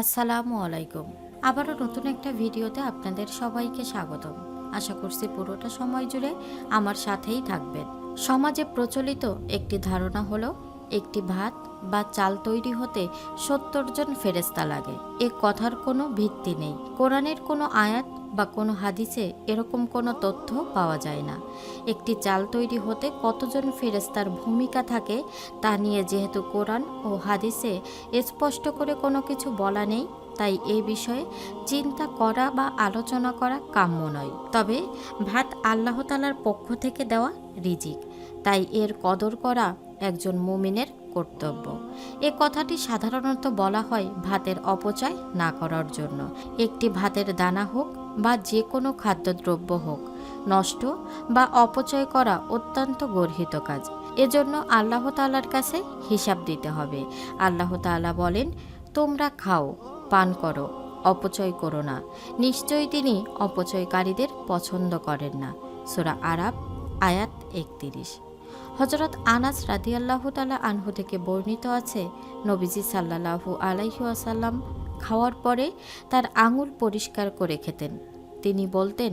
আসসালামু আলাইকুম। আবারও নতুন একটা ভিডিওতে আপনাদের সবাইকে স্বাগতম। আশা করছি পুরোটা সময় জুড়ে আমার সাথেই থাকবেন। সমাজে প্রচলিত একটি ধারণা হলো, একটি ভাত বা চাল তৈরি হতে সত্তর জন ফেরেস্তা লাগে। এ কথার কোনো ভিত্তি নেই। কোরআনের কোনো আয়াত বা কোনো হাদিসে এরকম কোনো তথ্য পাওয়া যায় না। একটি চাল তৈরি হতে কতজন ফেরেস্তার ভূমিকা থাকে তা নিয়ে যেহেতু কোরআন ও হাদিসে স্পষ্ট করে কোনো কিছু বলা নেই, তাই এ বিষয়ে চিন্তা করা বা আলোচনা করা কাম্য নয়। তবে ভাত আল্লাহতালার পক্ষ থেকে দেওয়া রিজিক। তাই এর কদর করা একজন মুমিনের কর্তব্য। এ কথাটি সাধারণত বলা হয় ভাতের অপচয় না করার জন্য। একটি ভাতের দানা হোক বা যে কোনো খাদ্যদ্রব্য হোক, নষ্ট বা অপচয় করা অত্যন্ত গর্হিত কাজ। এজন্য আল্লাহ তাআলার কাছে হিসাব দিতে হবে। আল্লাহ তাআলা বলেন, তোমরা খাও, পান করো, অপচয় করো না। নিশ্চয়ই তিনি অপচয়কারীদের পছন্দ করেন না। সোরা আরাব আয়াত একতিরিশ। হজরত আনাস রাদিয়াল্লাহু তালা আনহু থেকে বর্ণিত আছে, নবীজি সাল্লাহু আলাইহি আসাল্লাম খাওয়ার পরে তার আঙুল পরিষ্কার করে খেতেন। তিনি বলতেন,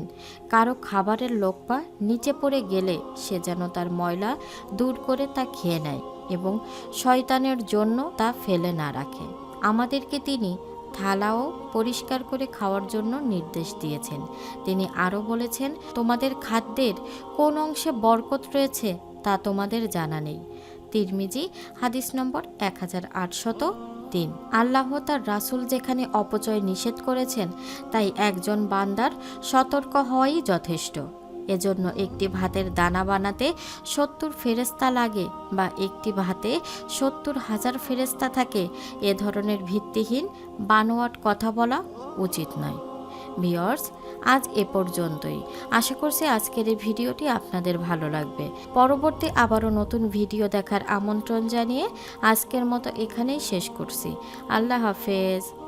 কারও খাবারের লোকপা নিচে পড়ে গেলে সে যেন তার ময়লা দূর করে তা খেয়ে নেয় এবং শয়তানের জন্য তা ফেলে না রাখে। আমাদেরকে তিনি থালাও পরিষ্কার করে খাওয়ার জন্য নির্দেশ দিয়েছেন। তিনি আরও বলেছেন, তোমাদের খাদ্যের কোন অংশে বরকত রয়েছে তা তোমাদের জানা নেই। তিরমিজি, হাদিস নম্বর এক হাজার আটশত তিন। আল্লাহ তার রাসূল যেখানে অপচয় নিষেধ করেছেন, তাই একজন বান্দার সতর্ক হওয়াই যথেষ্ট। এজন্য একটি ভাতের দানা বানাতে সত্তর ফেরেস্তা লাগে বা একটি ভাতে সত্তর হাজার ফেরেস্তা থাকে, এ ধরনের ভিত্তিহীন বানোয়াট কথা বলা উচিত নয়। ভিওর্স আজ এ পর্যন্তই। আশা করছি আজকের এই ভিডিওটি আপনাদের ভালো লাগবে। পরবর্তী আবারও নতুন ভিডিও দেখার আমন্ত্রণ জানিয়ে আজকের মতো এখানেই শেষ করছি। আল্লাহ হাফেজ।